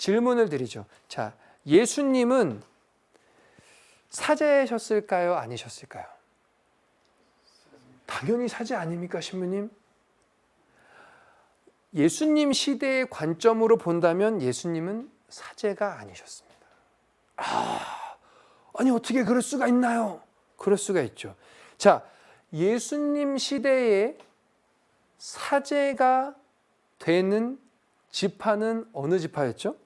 질문을 드리죠. 자, 예수님은 사제셨을까요? 아니셨을까요? 당연히 사제 아닙니까, 신부님? 예수님 시대의 관점으로 본다면 예수님은 사제가 아니셨습니다. 아, 아니 어떻게 그럴 수가 있나요? 그럴 수가 있죠. 자, 예수님 시대에 사제가 되는 지파는 어느 지파였죠?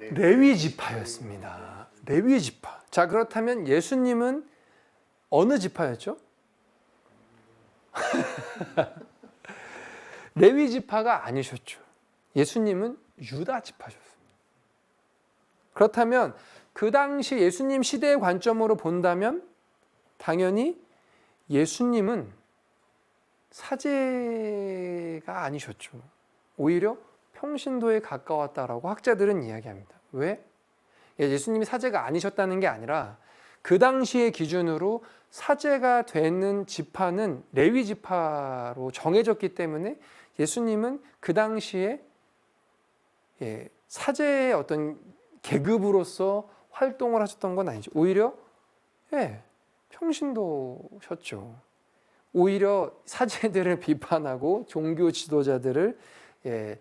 레위 지파였습니다. 레위 지파. 자, 그렇다면 예수님은 어느 지파였죠? 레위 지파가 아니셨죠. 예수님은 유다 지파셨습니다. 그렇다면 그 당시 예수님 시대의 관점으로 본다면 당연히 예수님은 사제가 아니셨죠. 오히려 평신도에 가까웠다라고 학자들은 이야기합니다. 왜? 예, 예수님이 사제가 아니셨다는 게 아니라 그 당시의 기준으로 사제가 되는 지파는 레위 지파로 정해졌기 때문에 예수님은 그 당시에 예, 사제의 어떤 계급으로서 활동을 하셨던 건 아니죠. 오히려 예, 평신도셨죠. 오히려 사제들을 비판하고 종교 지도자들을 예,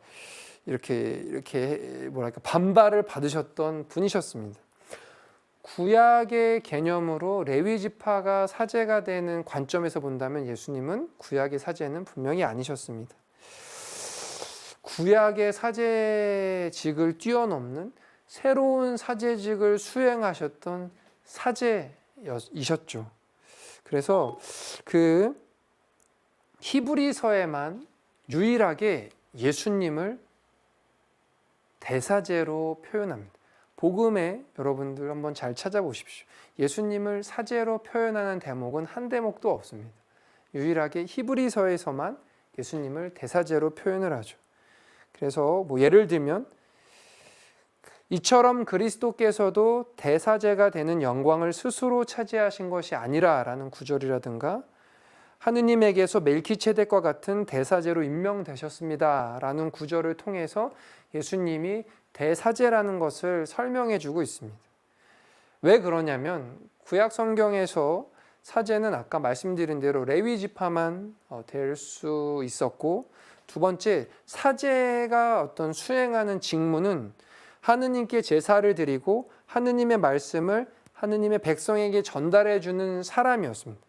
이렇게 이렇게 뭐랄까 반발을 받으셨던 분이셨습니다. 구약의 개념으로 레위 지파가 사제가 되는 관점에서 본다면 예수님은 구약의 사제는 분명히 아니셨습니다. 구약의 사제직을 뛰어넘는 새로운 사제직을 수행하셨던 사제이셨죠. 그래서 그 히브리서에만 유일하게 예수님을 대사제로 표현합니다. 복음에 여러분들 한번 잘 찾아보십시오. 예수님을 사제로 표현하는 대목은 한 대목도 없습니다. 유일하게 히브리서에서만 예수님을 대사제로 표현을 하죠. 그래서 뭐 예를 들면 이처럼 그리스도께서도 대사제가 되는 영광을 스스로 차지하신 것이 아니라라는 구절이라든가 하느님에게서 멜키체덱과 같은 대사제로 임명되셨습니다라는 구절을 통해서 예수님이 대사제라는 것을 설명해 주고 있습니다. 왜 그러냐면 구약 성경에서 사제는 아까 말씀드린 대로 레위 지파만 어, 될수 있었고 두 번째 사제가 어떤 수행하는 직무는 하느님께 제사를 드리고 하느님의 말씀을 하느님의 백성에게 전달해 주는 사람이었습니다.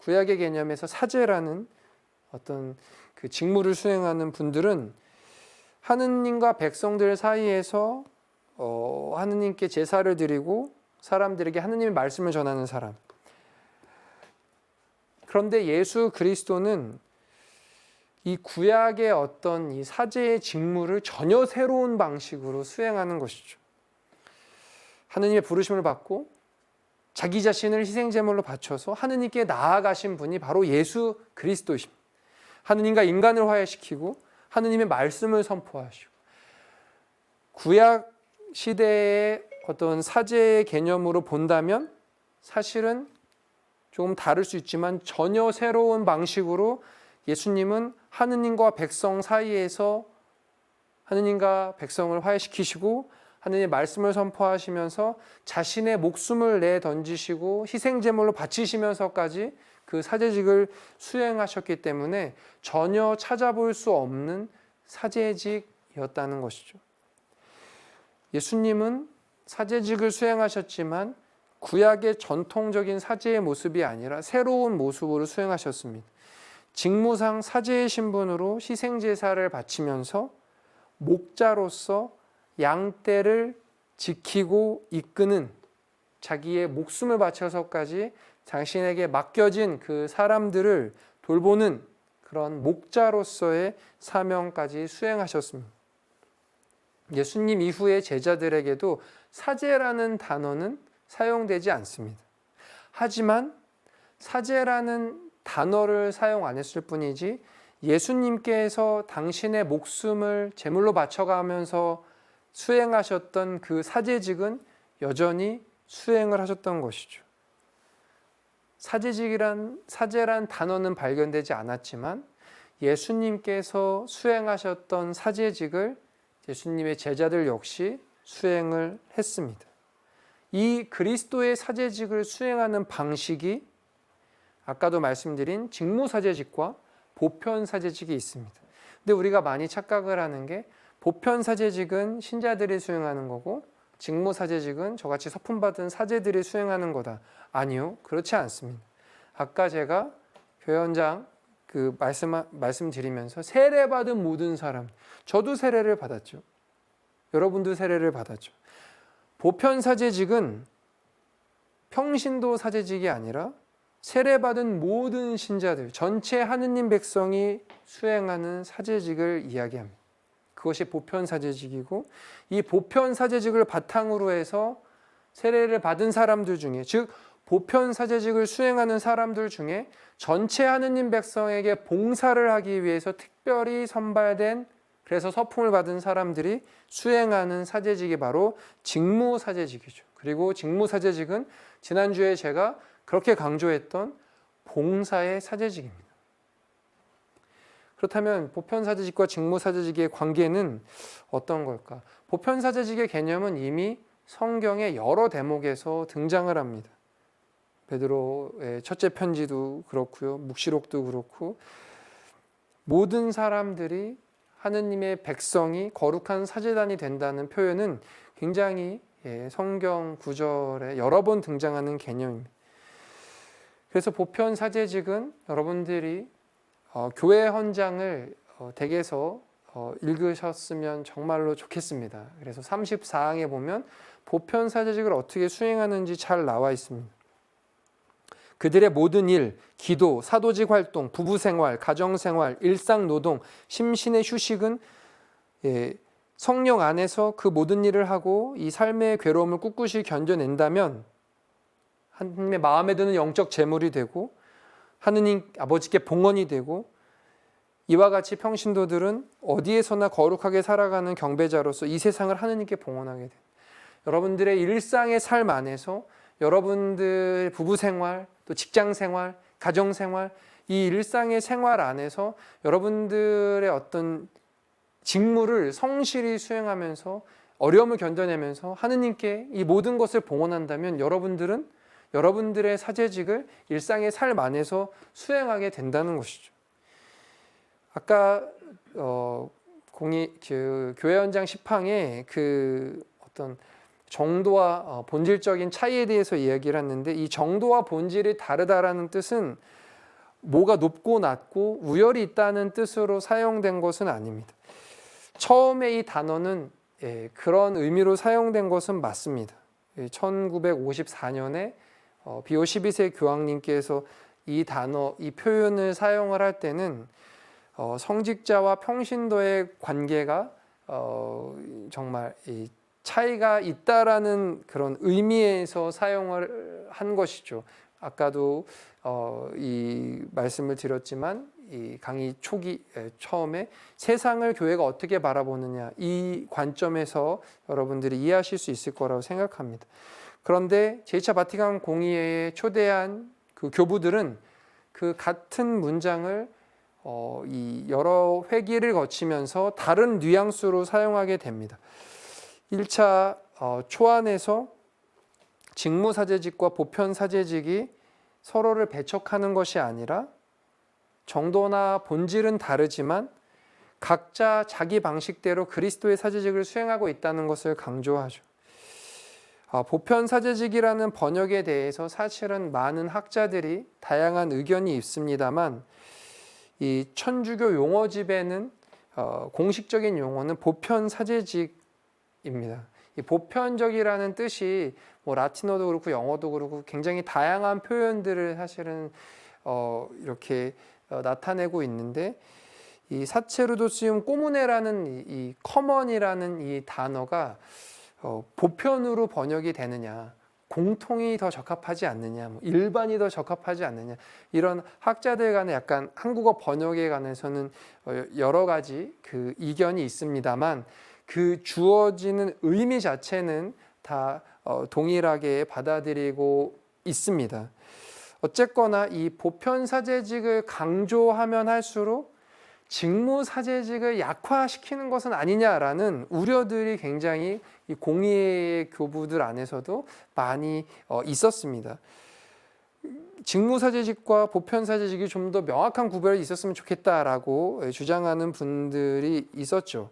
구약의 개념에서 사제라는 어떤 그 직무를 수행하는 분들은 하느님과 백성들 사이에서 어, 하느님께 제사를 드리고 사람들에게 하느님의 말씀을 전하는 사람. 그런데 예수 그리스도는 이 구약의 어떤 이 사제의 직무를 전혀 새로운 방식으로 수행하는 것이죠. 하느님의 부르심을 받고 자기 자신을 희생 제물로 바쳐서 하느님께 나아가신 분이 바로 예수 그리스도십니다. 하느님과 인간을 화해시키고 하느님의 말씀을 선포하시고 구약 시대의 어떤 사제의 개념으로 본다면 사실은 조금 다를 수 있지만 전혀 새로운 방식으로 예수님은 하느님과 백성 사이에서 하느님과 백성을 화해시키시고 하느님의 말씀을 선포하시면서 자신의 목숨을 내 던지시고 희생 제물로 바치시면서까지 그 사제직을 수행하셨기 때문에 전혀 찾아볼 수 없는 사제직이었다는 것이죠. 예수님은 사제직을 수행하셨지만 구약의 전통적인 사제의 모습이 아니라 새로운 모습으로 수행하셨습니다. 직무상 사제의 신분으로 희생 제사를 바치면서 목자로서 양떼를 지키고 이끄는 자기의 목숨을 바쳐서까지 당신에게 맡겨진 그 사람들을 돌보는 그런 목자로서의 사명까지 수행하셨습니다. 예수님 이후의 제자들에게도 사제라는 단어는 사용되지 않습니다. 하지만 사제라는 단어를 사용 안 했을 뿐이지 예수님께서 당신의 목숨을 제물로 바쳐가면서 수행하셨던 그 사제직은 여전히 수행을 하셨던 것이죠. 사제직이란 사제란 단어는 발견되지 않았지만 예수님께서 수행하셨던 사제직을 예수님의 제자들 역시 수행을 했습니다. 이 그리스도의 사제직을 수행하는 방식이 아까도 말씀드린 직무사제직과 보편사제직이 있습니다. 근데 우리가 많이 착각을 하는 게 보편 사제직은 신자들이 수행하는 거고 직무 사제직은 저같이 서품받은 사제들이 수행하는 거다. 아니요. 그렇지 않습니다. 아까 제가 교회 원장 그 말씀 말씀드리면서 세례 받은 모든 사람 저도 세례를 받았죠. 여러분도 세례를 받았죠. 보편 사제직은 평신도 사제직이 아니라 세례 받은 모든 신자들 전체 하느님 백성이 수행하는 사제직을 이야기합니다. 그것이 보편 사제직이고 이 보편 사제직을 바탕으로 해서 세례를 받은 사람들 중에 즉 보편 사제직을 수행하는 사람들 중에 전체 하느님 백성에게 봉사를 하기 위해서 특별히 선발된 그래서 서품을 받은 사람들이 수행하는 사제직이 바로 직무 사제직이죠. 그리고 직무 사제직은 지난주에 제가 그렇게 강조했던 봉사의 사제직입니다. 그렇다면 보편 사제직과 직무 사제직의 관계는 어떤 걸까? 보편 사제직의 개념은 이미 성경의 여러 대목에서 등장을 합니다. 베드로의 첫째 편지도 그렇고요. 묵시록도 그렇고 모든 사람들이 하느님의 백성이 거룩한 사제단이 된다는 표현은 굉장히 예, 성경 구절에 여러 번 등장하는 개념입니다. 그래서 보편 사제직은 여러분들이 어, 교회 헌장을 어, 댁에서 어, 읽으셨으면 정말로 좋겠습니다. 그래서 34항에 보면 보편 사제직을 어떻게 수행하는지 잘 나와 있습니다. 그들의 모든 일, 기도, 사도직 활동, 부부 생활, 가정 생활, 일상 노동, 심신의 휴식은 예, 성령 안에서 그 모든 일을 하고 이 삶의 괴로움을 꿋꿋이 견뎌낸다면 하느님의 마음에 드는 영적 재물이 되고 하느님 아버지께 봉헌이 되고 이와 같이 평신도들은 어디에서나 거룩하게 살아가는 경배자로서 이 세상을 하느님께 봉헌하게 돼. 여러분들의 일상의 삶 안에서 여러분들 부부 생활, 또 직장 생활, 가정 생활, 이 일상의 생활 안에서 여러분들의 어떤 직무를 성실히 수행하면서 어려움을 견뎌내면서 하느님께 이 모든 것을 봉헌한다면 여러분들은 여러분들의 사제직을 일상의 삶 안에서 수행하게 된다는 것이죠. 아까 어, 공이 그 교회 현장 10항에 그 어떤 정도와 어, 본질적인 차이에 대해서 이야기를 했는데 이 정도와 본질이 다르다라는 뜻은 뭐가 높고 낮고 우열이 있다는 뜻으로 사용된 것은 아닙니다. 처음에 이 단어는 예, 그런 의미로 사용된 것은 맞습니다. 1954년에 어, 비오 12세 교황님께서 이 단어, 이 표현을 사용을 할 때는 어, 성직자와 평신도의 관계가 어, 정말 이 차이가 있다라는 그런 의미에서 사용을 한 것이죠. 아까도 어, 이 말씀을 드렸지만 이 강의 초기 에, 처음에 세상을 교회가 어떻게 바라보느냐 이 관점에서 여러분들이 이해하실 수 있을 거라고 생각합니다. 그런데 제2차 바티칸 공의회에 초대한 그 교부들은 그 같은 문장을 어, 이 여러 회기를 거치면서 다른 뉘앙스로 사용하게 됩니다. 1차 어, 초안에서 직무사제직과 보편사제직이 서로를 배척하는 것이 아니라 정도나 본질은 다르지만 각자 자기 방식대로 그리스도의 사제직을 수행하고 있다는 것을 강조하죠. 아, 보편 사제직이라는 번역에 대해서 사실은 많은 학자들이 다양한 의견이 있습니다만 이 천주교 용어집에는 어, 공식적인 용어는 보편 사제직 입니다. 이 보편적이라는 뜻이 뭐 라틴어도 그렇고 영어도 그렇고 굉장히 다양한 표현들을 사실은 어 이렇게 어 나타내고 있는데 이 사체로도 쓰임 꼬무네라는 이, 이 커먼이라는 이 단어가 어 보편으로 번역이 되느냐 공통이 더 적합하지 않느냐, 뭐 일반이 더 적합하지 않느냐 이런 학자들 간의 약간 한국어 번역에 관해서는 어, 여러 가지 그 이견이 있습니다만 그 주어지는 의미 자체는 다 어, 동일하게 받아들이고 있습니다. 어쨌거나 이 보편 사제직을 강조하면 할수록 직무 사제직을 약화시키는 것은 아니냐라는 우려들이 굉장히 이 공의의 교부들 안에서도 많이 어, 있었습니다. 직무사제직과 보편사제직이 좀 더 명확한 구별이 있었으면 좋겠다라고 주장하는 분들이 있었죠.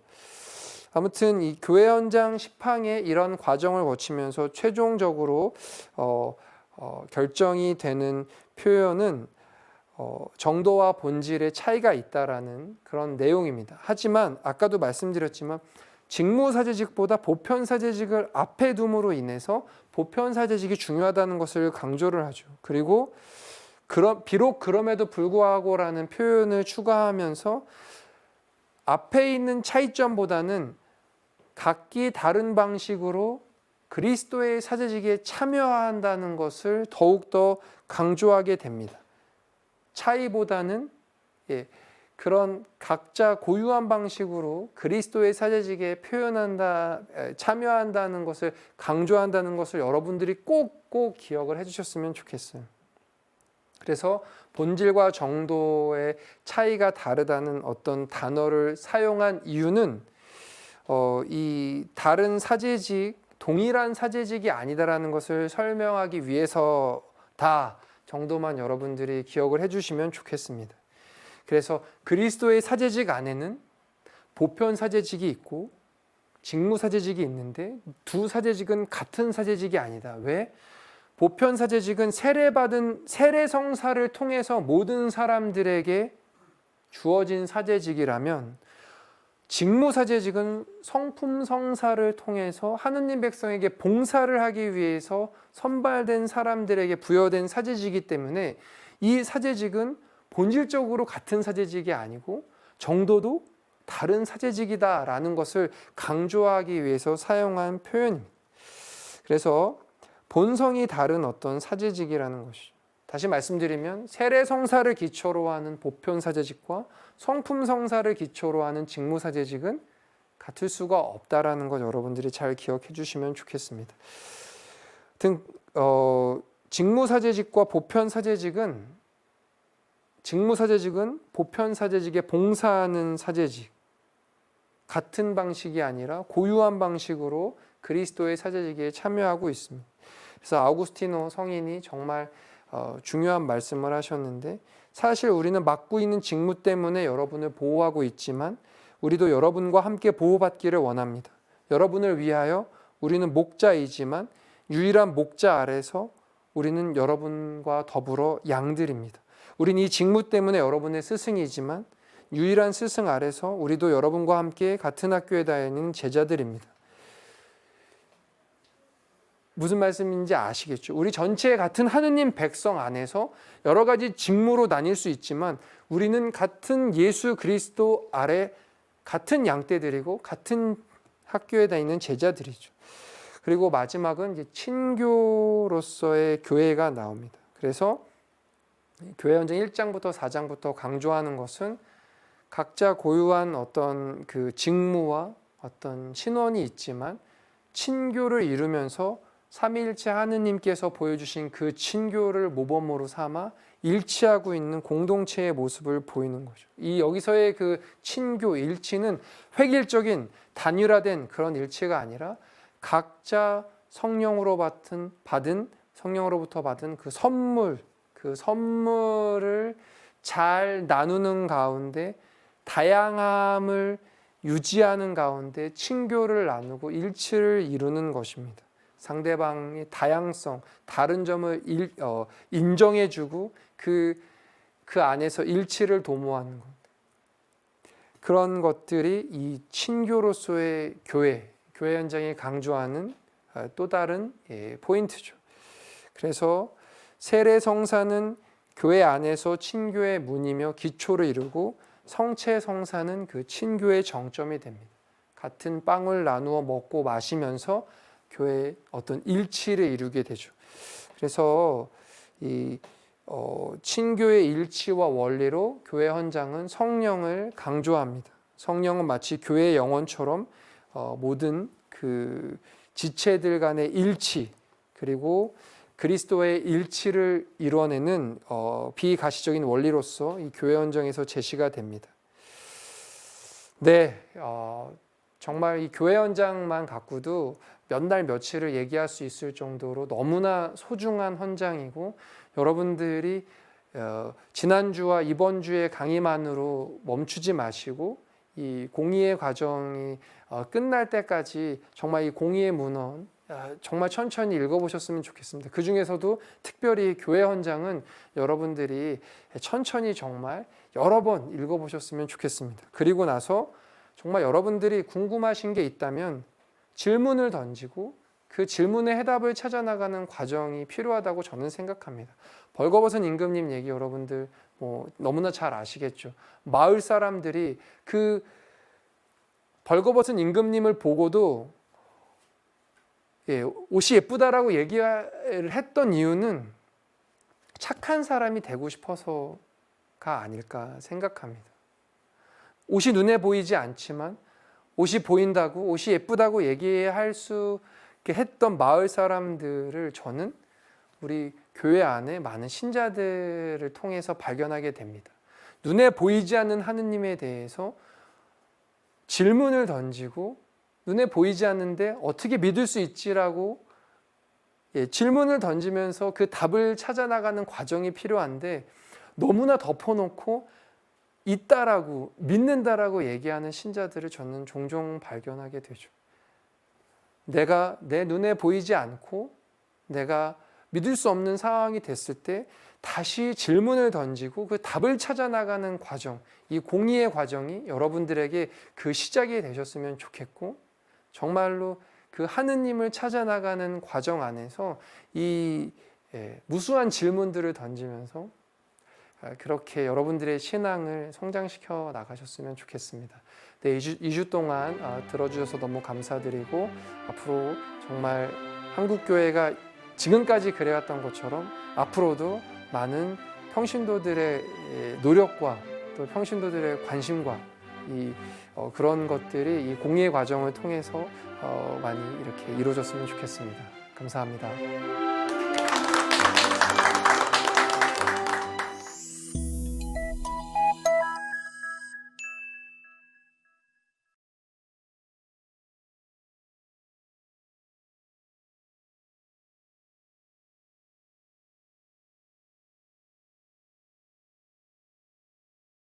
아무튼 이 교회 현장 시팡의 이런 과정을 거치면서 최종적으로 어, 어, 결정이 되는 표현은 어, 정도와 본질의 차이가 있다라는 그런 내용입니다. 하지만 아까도 말씀드렸지만 직무사제직보다 보편사제직을 앞에 둠으로 인해서 보편사제직이 중요하다는 것을 강조를 하죠. 그리고 그러, 비록 그럼에도 불구하고라는 표현을 추가하면서 앞에 있는 차이점보다는 각기 다른 방식으로 그리스도의 사제직에 참여한다는 것을 더욱더 강조하게 됩니다. 차이보다는 예, 그런 각자 고유한 방식으로 그리스도의 사제직에 표현한다, 에, 참여한다는 것을 강조한다는 것을 여러분들이 꼭꼭 기억을 해주셨으면 좋겠어요. 그래서 본질과 정도의 차이가 다르다는 어떤 단어를 사용한 이유는 어, 이 다른 사제직, 동일한 사제직이 아니다라는 것을 설명하기 위해서다 정도만 여러분들이 기억을 해주시면 좋겠습니다. 그래서 그리스도의 사제직 안에는 보편 사제직이 있고 직무 사제직이 있는데 두 사제직은 같은 사제직이 아니다. 왜? 보편 사제직은 세례받은 세례 성사를 통해서 모든 사람들에게 주어진 사제직이라면 직무 사제직은 성품 성사를 통해서 하느님 백성에게 봉사를 하기 위해서 선발된 사람들에게 부여된 사제직이기 때문에 이 사제직은 본질적으로 같은 사제직이 아니고 정도도 다른 사제직이다라는 것을 강조하기 위해서 사용한 표현입니다. 그래서 본성이 다른 어떤 사제직이라는 것이죠. 다시 말씀드리면 세례 성사를 기초로 하는 보편 사제직과 성품 성사를 기초로 하는 직무 사제직은 같을 수가 없다라는 것 여러분들이 잘 기억해 주시면 좋겠습니다. 등 어, 직무 사제직과 보편 사제직은 직무 사제직은 보편 사제직에 봉사하는 사제직 같은 방식이 아니라 고유한 방식으로 그리스도의 사제직에 참여하고 있습니다. 그래서 아우구스티노 성인이 정말 어, 중요한 말씀을 하셨는데 사실 우리는 맡고 있는 직무 때문에 여러분을 보호하고 있지만 우리도 여러분과 함께 보호받기를 원합니다. 여러분을 위하여 우리는 목자이지만 유일한 목자 아래서 우리는 여러분과 더불어 양들입니다. 우리는 이 직무 때문에 여러분의 스승이지만 유일한 스승 아래서 우리도 여러분과 함께 같은 학교에 다니는 제자들입니다. 무슨 말씀인지 아시겠죠? 우리 전체 같은 하느님 백성 안에서 여러 가지 직무로 나뉠 수 있지만 우리는 같은 예수 그리스도 아래 같은 양떼들이고 같은 학교에 다니는 제자들이죠. 그리고 마지막은 이제 친교로서의 교회가 나옵니다. 그래서 교회 헌정 1장부터 4장부터 강조하는 것은 각자 고유한 어떤 그 직무와 어떤 신원이 있지만 친교를 이루면서 삼위일체 하느님께서 보여주신 그 친교를 모범으로 삼아 일치하고 있는 공동체의 모습을 보이는 거죠. 이 여기서의 그 친교 일치는 획일적인 단일화된 그런 일치가 아니라 각자 성령으로 받은 받은 성령으로부터 받은 그 선물 그 선물을 잘 나누는 가운데 다양함을 유지하는 가운데 친교를 나누고 일치를 이루는 것입니다. 상대방의 다양성, 다른 점을 일, 어, 인정해주고 그, 그 안에서 일치를 도모하는 것. 그런 것들이 이 친교로서의 교회, 교회 현장에 강조하는 어, 또 다른 예, 포인트죠. 그래서 세례 성사는 교회 안에서 친교의 문이며 기초를 이루고 성체 성사는 그 친교의 정점이 됩니다. 같은 빵을 나누어 먹고 마시면서 교회의 어떤 일치를 이루게 되죠. 그래서 이 어, 친교의 일치와 원리로 교회 헌장은 성령을 강조합니다. 성령은 마치 교회의 영혼처럼 어, 모든 그 지체들 간의 일치 그리고 그리스도의 일치를 이루어내는 어, 비가시적인 원리로서 이 교회 헌정에서 제시가 됩니다. 네, 어, 정말 이 교회 현장만 갖고도 몇 날 며칠을 얘기할 수 있을 정도로 너무나 소중한 헌장이고 여러분들이 어, 지난주와 이번 주의 강의만으로 멈추지 마시고 이 공의의 과정이 어, 끝날 때까지 정말 이 공의의 문헌 아, 정말 천천히 읽어보셨으면 좋겠습니다. 그 중에서도 특별히 교회 헌장은 여러분들이 천천히 정말 여러 번 읽어보셨으면 좋겠습니다. 그리고 나서 정말 여러분들이 궁금하신 게 있다면 질문을 던지고 그 질문의 해답을 찾아나가는 과정이 필요하다고 저는 생각합니다. 벌거벗은 임금님 얘기 여러분들 뭐 너무나 잘 아시겠죠. 마을 사람들이 그 벌거벗은 임금님을 보고도 예, 옷이 예쁘다라고 얘기를 했던 이유는 착한 사람이 되고 싶어서가 아닐까 생각합니다. 옷이 눈에 보이지 않지만 옷이 보인다고 옷이 예쁘다고 얘기할 수 했던 마을 사람들을 저는 우리 교회 안에 많은 신자들을 통해서 발견하게 됩니다. 눈에 보이지 않는 하느님에 대해서 질문을 던지고 눈에 보이지 않는데 어떻게 믿을 수 있지라고 예, 질문을 던지면서 그 답을 찾아 나가는 과정이 필요한데 너무나 덮어놓고 있다라고 믿는다라고 얘기하는 신자들을 저는 종종 발견하게 되죠. 내가 내 눈에 보이지 않고 내가 믿을 수 없는 상황이 됐을 때 다시 질문을 던지고 그 답을 찾아 나가는 과정, 이 공의의 과정이 여러분들에게 그 시작이 되셨으면 좋겠고 정말로 그 하느님을 찾아 나가는 과정 안에서 이 예, 무수한 질문들을 던지면서 아, 그렇게 여러분들의 신앙을 성장시켜 나가셨으면 좋겠습니다. 네, 2주, 2주 동안 아, 들어주셔서 너무 감사드리고 앞으로 정말 한국교회가 지금까지 그래왔던 것처럼 앞으로도 많은 평신도들의 예, 노력과 또 평신도들의 관심과 이 어, 그런 것들이 이 공의의 과정을 통해서 어, 많이 이렇게 이루어졌으면 좋겠습니다. 감사합니다.